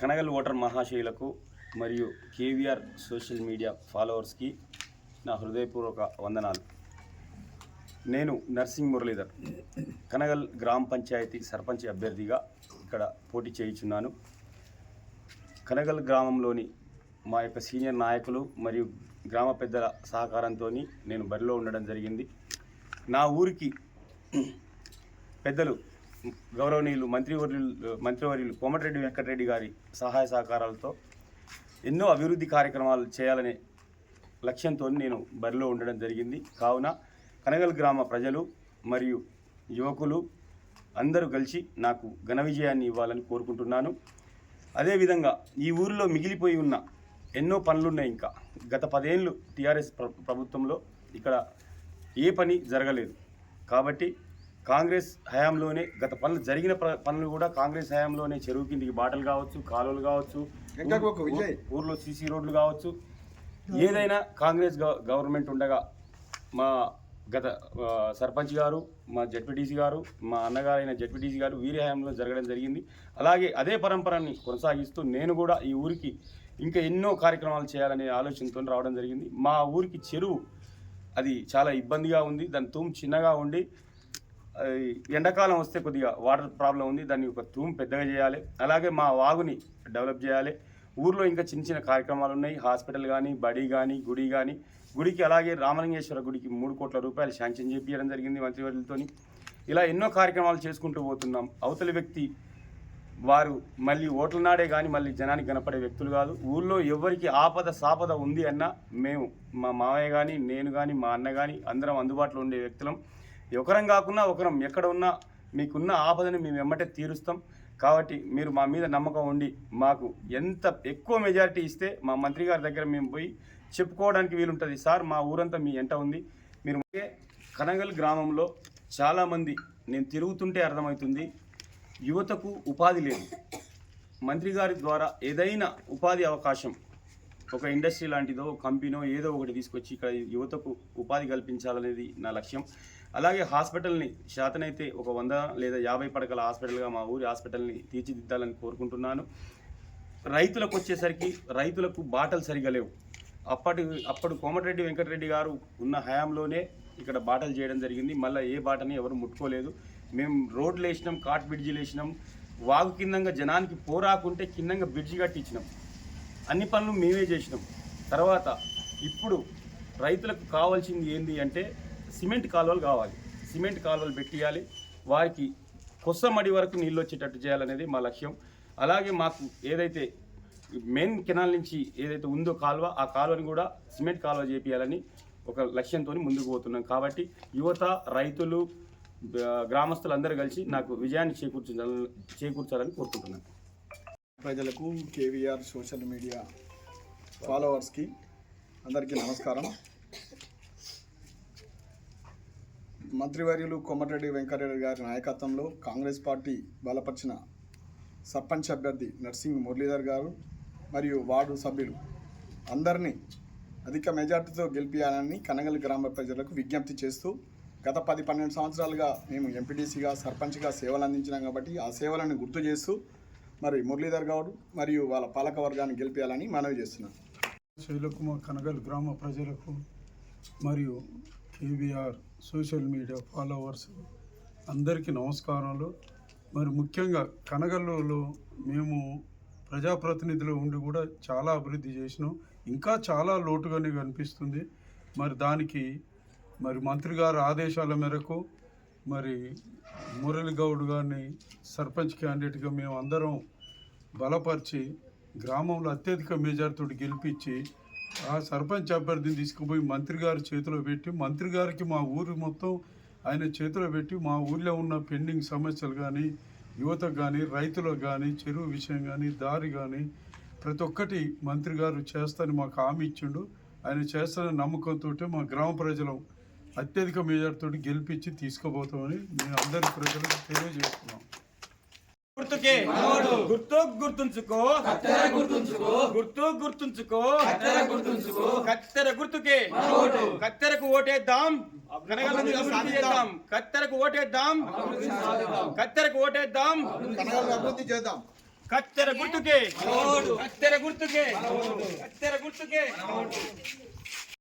Kanagal voter మహాశయులకు మరియు KVR social media ఫాలోవర్స్కి నా హృదయపూర్వక వందనాలు. నేను నర్సింగ్ మురళీధర్ కనగల్ గ్రామ పంచాయతీ సర్పంచ్ అభ్యర్థిగా ఇక్కడ పోటీ చేయుచున్నాను. కనగల్ గ్రామంలోని మా యొక్క సీనియర్ నాయకులు మరియు గ్రామ పెద్దల సహకారంతో నేను బరిలో ఉండడం జరిగింది. నా ఊరికి పెద్దలు గౌరవనీయులు మంత్రివర్యులు మంత్రివర్యులు కోమటిరెడ్డి వెంకటరెడ్డి గారి సహాయ సహకారాలతో ఎన్నో అభివృద్ధి కార్యక్రమాలు చేయాలనే లక్ష్యంతో నేను బరిలో ఉండడం జరిగింది. కావున కనగల్ గ్రామ ప్రజలు మరియు యువకులు అందరూ కలిసి నాకు ఘన విజయాన్ని ఇవ్వాలని కోరుకుంటున్నాను. అదేవిధంగా ఈ ఊరిలో మిగిలిపోయి ఉన్న ఎన్నో పనులున్నాయి ఇంకా. గత పదేళ్ళు టీఆర్ఎస్ ప్ర ప్రభుత్వంలో ఇక్కడ ఏ పని జరగలేదు. కాబట్టి కాంగ్రెస్ హయాంలోనే గత పనులు జరిగిన పనులు కూడా కాంగ్రెస్ హయాంలోనే చెరువు కిందికి బాటలు కావచ్చు కాలువలు కావచ్చు ఊర్లో సీసీ రోడ్లు కావచ్చు ఏదైనా కాంగ్రెస్ గవ- గవర్నమెంట్ ఉండగా మా గత సర్పంచ్ గారు మా జడ్పీటీసీ గారు మా అన్నగారైన జడ్పీటీసీ గారు వీరి హయాంలో జరగడం జరిగింది. అలాగే అదే పరంపరని కొనసాగిస్తూ నేను కూడా ఈ ఊరికి ఇంకా ఎన్నో కార్యక్రమాలు చేయాలనే ఆలోచనతో రావడం జరిగింది. మా ఊరికి చెరువు అది చాలా ఇబ్బందిగా ఉంది. దాని తూము చిన్నగా ఉండి ఎండాకాలం వస్తే కొద్దిగా వాటర్ ప్రాబ్లం ఉంది. దాన్ని ఒక తూము పెద్దగా చేయాలి. అలాగే మా వాగుని డెవలప్ చేయాలి. ఊర్లో ఇంకా చిన్న చిన్న కార్యక్రమాలు ఉన్నాయి. హాస్పిటల్ కానీ బడి కానీ గుడి కానీ గుడికి అలాగే రామలింగేశ్వర గుడికి మూడు కోట్ల రూపాయలు శాంక్షన్ చేపించడం జరిగింది మంత్రివర్యులతో ఇలా ఎన్నో కార్యక్రమాలు చేసుకుంటూ పోతున్నాం. అవతలి వ్యక్తి వారు మళ్ళీ ఓట్ల నాడే కానీ మళ్ళీ జనానికి కనపడే వ్యక్తులు కాదు. ఊళ్ళో ఎవరికి ఆపద సాపద ఉంది అన్నా మేము మా మామయ్య కానీ నేను కానీ మా అన్న కానీ అందరం అందుబాటులో ఉండే వ్యక్తులం. ఒకరం కాకుండా ఒకరం. ఎక్కడ ఉన్నా మీకున్న ఆపదని మేము వెమ్మటే తీరుస్తాం. కాబట్టి మీరు మా మీద నమ్మకం ఉండి మాకు ఎంత ఎక్కువ మెజారిటీ ఇస్తే మా మంత్రి గారి దగ్గర మేము పోయి చెప్పుకోవడానికి వీలుంటుంది. సార్ మా ఊరంతా మీ ఎంట ఉంది. మీరు కనగల్ గ్రామంలో చాలామంది నేను తిరుగుతుంటే అర్థమవుతుంది. యువతకు ఉపాధి లేదు. మంత్రి గారి ద్వారా ఏదైనా ఉపాధి అవకాశం ఒక ఇండస్ట్రీ లాంటిదో కంపెనీనో ఏదో ఒకటి తీసుకొచ్చి ఇక్కడ యువతకు ఉపాధి కల్పించాలనేది నా లక్ష్యం. అలాగే హాస్పిటల్ని శాతనైతే ఒక వంద లేదా యాభై పడకల హాస్పిటల్గా మా ఊరి హాస్పిటల్ని తీర్చిదిద్దాలని కోరుకుంటున్నాను. రైతులకు వచ్చేసరికి రైతులకు బాటలు సరిగా లేవు. అప్పటి అప్పుడు కోమటిరెడ్డి వెంకటరెడ్డి గారు ఉన్న హయాంలోనే ఇక్కడ బాటలు చేయడం జరిగింది. మళ్ళీ ఏ బాటని ఎవరు ముట్టుకోలేదు. మేము రోడ్లు వేసినాం కాట్ బ్రిడ్జిలు వేసినాం వాగు కిందంగా జనానికి పోరాకుంటే కిందంగా బ్రిడ్జి కట్టించినాం. అన్ని పనులు మేమే చేసినాం. తర్వాత ఇప్పుడు రైతులకు కావాల్సింది ఏంది అంటే సిమెంట్ కాలువలు కావాలి. సిమెంట్ కాలువలు పెట్టియాలి. వారికి కొస్సమడి వరకు నీళ్ళు వచ్చేటట్టు చేయాలనేది మా లక్ష్యం. అలాగే మాకు ఏదైతే మెయిన్ కెనాల్ నుంచి ఏదైతే ఉందో కాలువ ఆ కాలువని కూడా సిమెంట్ కాలువ చేపియాలని ఒక లక్ష్యంతో ముందుకు పోతున్నాం. కాబట్టి యువత రైతులు గ్రామస్తులందరూ కలిసి నాకు విజయాన్ని చేకూర్చాలని చేకూర్చాలని కోరుకుంటున్నాను. ప్రజలకు కేవీఆర్ సోషల్ మీడియా ఫాలోవర్స్కి అందరికీ నమస్కారం. మంత్రివర్యులు కొమ్మటిరెడ్డి వెంకటరెడ్డి గారి నాయకత్వంలో కాంగ్రెస్ పార్టీ బలపరిచిన సర్పంచ్ అభ్యర్థి నర్సింగ్ మురళీధర్ గారు మరియు వార్డు సభ్యులు అందరినీ అధిక మెజార్టీతో గెలిపించాలని కనగల్ గ్రామ ప్రజలకు విజ్ఞప్తి చేస్తూ గత పది పన్నెండు సంవత్సరాలుగా మేము ఎంపీటీసీగా సర్పంచ్గా సేవలు అందించినాం కాబట్టి ఆ సేవలను గుర్తు చేస్తూ మరి మురళీధర్ గౌడ్ మరియు వాళ్ళ పాలక వర్గాన్ని గెలిపించాలని మనవి చేస్తున్నాం. శైలకు కనగల్ గ్రామ ప్రజలకు మరియు కేబీఆర్ సోషల్ మీడియా ఫాలోవర్స్ అందరికీ నమస్కారాలు. మరి ముఖ్యంగా కనగల్లో మేము ప్రజాప్రతినిధులు ఉండి కూడా చాలా అభివృద్ధి చేసినాం. ఇంకా చాలా లోటుగానే కనిపిస్తుంది. మరి దానికి మరి మంత్రి గారి ఆదేశాల మేరకు మరి మురళి గౌడ్ గారిని సర్పంచ్ క్యాండిడేట్గా మేము అందరం బలపరిచి గ్రామంలో అత్యధిక మెజార్టీతో గెలిపించి ఆ సర్పంచ్ అభ్యర్థిని తీసుకుపోయి మంత్రి గారి చేతిలో పెట్టి మంత్రి గారికి మా ఊరు మొత్తం ఆయన చేతిలో పెట్టి మా ఊళ్ళో ఉన్న పెండింగ్ సమస్యలు కానీ యువతకు కానీ రైతులకు కానీ చెరువు విషయం కానీ దారి కానీ ప్రతి ఒక్కటి మంత్రి గారు చేస్తారని మాకు హామీ ఇచ్చిండు. ఆయన చేస్తారని నమ్మకంతో మా గ్రామ ప్రజలు అత్యధిక మెజార్టీతో గెలిపించి తీసుకుపోతామని నేను అందరి ప్రజలకు తెలియజేస్తున్నాం గుర్తుకే. గుర్తు గుర్తుంచుకో. గుర్తుంచుకో. గుర్తు గుర్తుంచుకో. గుర్తుంచుకో. కత్తెర గుర్తుకే. కత్తెరకు ఓటేద్దాం. కత్తెరకు ఓటేద్దాం. కత్తెరకు ఓటేద్దాం. అభివృద్ధి చేద్దాం. కత్తెర గుర్తుకే. కత్తెర గుర్తుకే. కత్తెర గుర్తుకే.